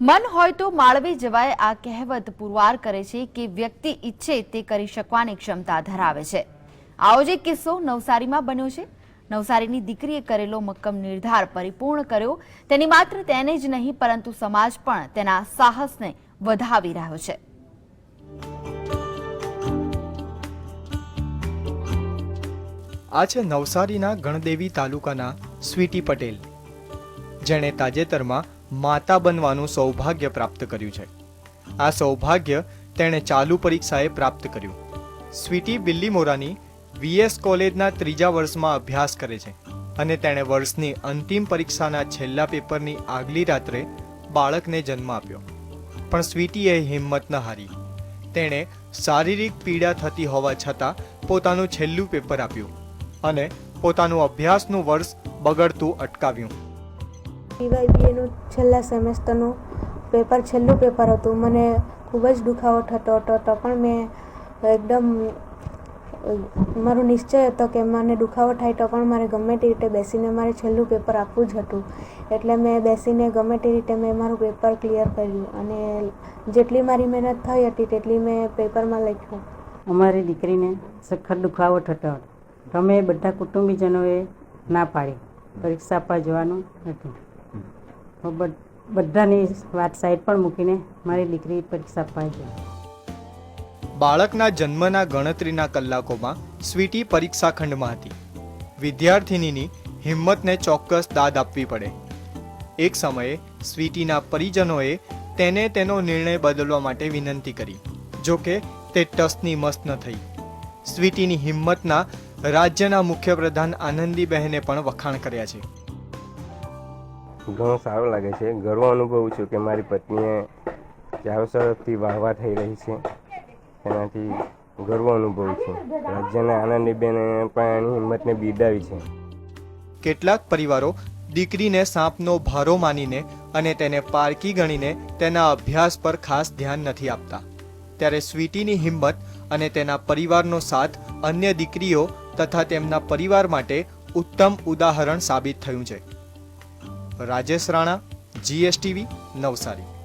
મન હોય તો માળવે જવાય આ કહેવત પુરવાર કરે છે કે વ્યક્તિ ઈચ્છે તે કરી શકવાની ક્ષમતા ધરાવે છે. આવો જ એક કિસ્સો નવસારીમાં બન્યો છે. નવસારીની દીકરીએ કરેલો મક્કમ નિર્ધાર પરિપૂર્ણ કર્યો. તેની માત્ર તેને જ નહીં, પરંતુ સમાજ પણ તેના સાહસને વધાવી રહ્યો છે. આ છે નવસારીના ગણદેવી તાલુકાના સ્વીટી પટેલ. જેણે તાજેતરમાં માતા બનવાનું સૌભાગ્ય પ્રાપ્ત કર્યું છે. આ સૌભાગ્ય તેણે ચાલુ પરીક્ષાએ પ્રાપ્ત કર્યું. સ્વીટી બિલ્લીમોરાની વીએસ કોલેજના ત્રીજા વર્ષમાં અભ્યાસ કરે છે અને તેણે વર્ષની અંતિમ પરીક્ષાના છેલ્લા પેપરની આગલી રાત્રે બાળકને જન્મ આપ્યો. પણ સ્વીટીએ હિંમત ન હારી. તેણે શારીરિક પીડા થતી હોવા છતાં પોતાનું છેલ્લું પેપર આપ્યું અને પોતાનું અભ્યાસનું વર્ષ બગડતું અટકાવ્યું. ટીવાયબીએનું છેલ્લા સેમેસ્ટરનું પેપર, છેલ્લું પેપર હતું. મને ખૂબ જ દુખાવો થતો હતો. તો પણ મેં એકદમ, મારો નિશ્ચય હતો કે મને દુખાવો થાય તો પણ મારે ગમે તે રીતે બેસીને મારે છેલ્લું પેપર આપવું જ હતું. એટલે મેં બેસીને ગમે તે રીતે મેં મારું પેપર ક્લિયર કર્યું અને જેટલી મારી મહેનત થઈ હતી તેટલી મેં પેપરમાં લખ્યું. અમારી દીકરીને સખત દુખાવો થતો હતો. તમે બધા કુટુંબીજનોએ ના પાડી. પરીક્ષા આપવા જવાનું બધ- બધાની વાત સાઈડ પર મૂકીને મારી દીકરી પરીક્ષા આપવા ગઈ. બાળકના જન્મના ગણતરીના કલાકોમાં સ્વીટી પરીક્ષા ખંડમાં હતી. વિદ્યાર્થિનીની હિંમતને ચોક્કસ દાદ આપવી પડે. એક સમયે સ્વીટીના પરિજનોએ તેને તેનો નિર્ણય બદલવા માટે વિનંતી કરી જોકે તે ટસની મસ્ત ન થઈ. સ્વીટીની હિંમતના રાજ્યના મુખ્યપ્રધાન આનંદીબહેને પણ વખાણ કર્યા છે. ઘણું સારું લાગે છે. ગર્વ અનુભવું છું કે મારી પત્નીએ ચારો તરફથી વાહવા થઈ રહી છે. તેનાથી ગર્વ અનુભવું છું. રાજ્યના આનંદીબેને પણ એની હિંમતને બિરદાવી છે. કેટલાક પરિવારો દીકરીને સાપનો ભારો માનીને અને તેને પારકી ગણીને તેના અભ્યાસ પર ખાસ ધ્યાન નથી આપતા. ત્યારે સ્વીટીની હિંમત અને તેના પરિવારનો સાથ અન્ય દીકરીઓ તથા તેમના પરિવાર માટે ઉત્તમ ઉદાહરણ સાબિત થયું છે. રાજેશ રાણા જીએસટીવી નવસારી.